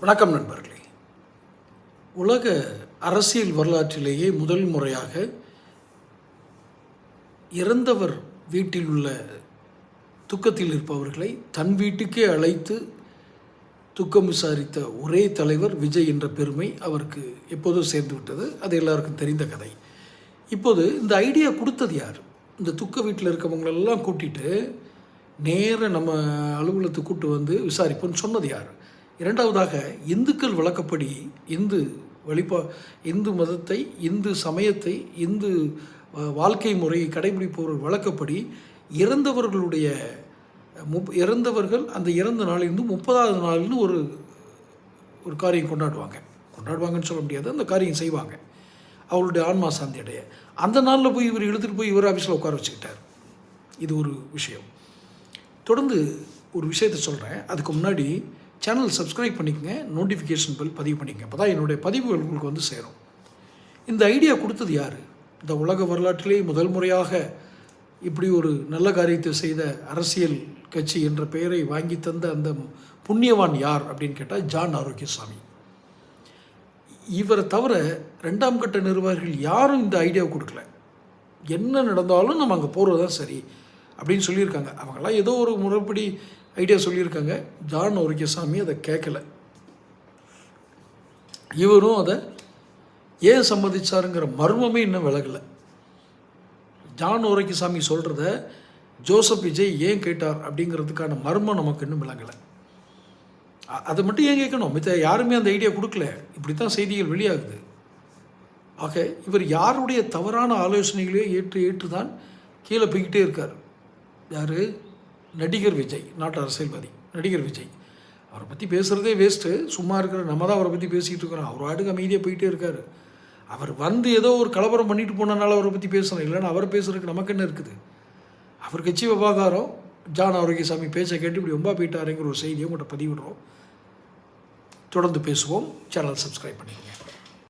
வணக்கம் நண்பர்களே. உலக அரசியல் வரலாற்றிலேயே முதல் முறையாக இறந்தவர் வீட்டில் உள்ள துக்கத்தில் இருப்பவர்களை தன் வீட்டுக்கே அழைத்து துக்கம் விசாரித்த ஒரே தலைவர் விஜய் என்ற பெருமை அவருக்கு எப்போதும் சேர்ந்து விட்டது. அது எல்லாருக்கும் தெரிந்த கதை. இப்போது இந்த ஐடியா கொடுத்தது யார்? இந்த துக்க வீட்டில் இருக்கவங்களெல்லாம் கூட்டிட்டு நேராக நம்ம அலுவலகத்துக்கு கூட்டு வந்து விசாரிப்போம்னு சொன்னது யார்? இரண்டாவதாக இந்துக்கள் வழக்கப்படி இந்து வழிபா இந்து மதத்தை இந்து சமயத்தை இந்து வாழ்க்கை முறையை கடைபிடிப்பவர்கள் வழக்கப்படி இறந்தவர்களுடைய முப் இறந்தவர்கள் அந்த இறந்த நாளிலிருந்து முப்பதாவது நாள்னு ஒரு ஒரு காரியம் கொண்டாடுவாங்க. கொண்டாடுவாங்கன்னு சொல்ல முடியாது அந்த காரியம் செய்வாங்க. அவளுடைய ஆன்மா சாந்தி அடைய. அந்த நாளில் போய் இவர் இழுத்துட்டு போய் இவர் ஆஃபீஸில் உட்கார வச்சுக்கிட்டார். இது ஒரு விஷயம். தொடர்ந்து ஒரு விஷயத்தை சொல்கிறேன் அதுக்கு முன்னாடி சேனல் சப்ஸ்கிரைப் பண்ணிக்கங்க நோட்டிஃபிகேஷன் பில் பதிவு பண்ணிக்கங்க. அப்போ தான் என்னுடைய பதிவுகள் உங்களுக்கு வந்து சேரும். இந்த ஐடியா கொடுத்தது யார்? இந்த உலக வரலாற்றிலே முதல் முறையாக இப்படி ஒரு நல்ல காரியத்தை செய்த அரசியல் கட்சி என்ற பெயரை வாங்கி தந்த அந்த புண்ணியவான் யார் அப்படின்னு கேட்டால் ஜான் ஆரோக்கியசாமி. இவரை தவிர ரெண்டாம் கட்ட நிர்வாகிகள் யாரும் இந்த ஐடியாவை கொடுக்கல. என்ன நடந்தாலும் நம்ம அங்கே போகிறது தான் சரி அப்படின்னு சொல்லியிருக்காங்க. அவங்களாம் ஏதோ ஒரு முறைப்படி ஐடியா சொல்லியிருக்காங்க. ஜான் ஆரோக்கியசாமி அதை கேட்கல. இவரும் அதை ஏன் சம்மதிச்சாருங்கிற மர்மமே இன்னும் விலகலை. ஜான் ஓரைக்குசாமி சொல்கிறத ஜோசப் விஜய் ஏன் கேட்டார் அப்படிங்கிறதுக்கான மர்மம் நமக்கு இன்னும் விளங்கலை. அதை மட்டும் ஏன் கேட்கணும்? மித்த யாருமே அந்த ஐடியா கொடுக்கல. இப்படி தான் செய்திகள் வெளியாகுது. ஆக இவர் யாருடைய தவறான ஆலோசனைகளையோ ஏற்று ஏற்று தான் கீழே போய்கிட்டே இருக்கார். யார்? நடிகர் விஜய் நாட்டு அரசியல்வாதி நடிகர் விஜய். அவரை பற்றி பேசுகிறதே வேஸ்ட்டு சும்மா இருக்கிற நம்ம தான் அவரை பற்றி பேசிக்கிட்டு இருக்கிறோம். அவர் ஆடுக்கு அமைதியாக போயிட்டே இருக்கார். அவர் வந்து ஏதோ ஒரு கலவரம் பண்ணிட்டு போனனால அவரை பற்றி பேசணும் இல்லைன்னா அவர் பேசுறதுக்கு நமக்கு என்ன இருக்குது? அவர் கட்சி விவகாரம் ஜான் ஆரோக்கியசாமி பேச்சை கேட்டு இப்படி ரொம்ப போயிட்டாருங்கிற ஒரு செய்தியை உங்கள்கிட்ட பதிவிடுறோம். தொடர்ந்து பேசுவோம். சேனல் சப்ஸ்கிரைப் பண்ணிக்கோங்க.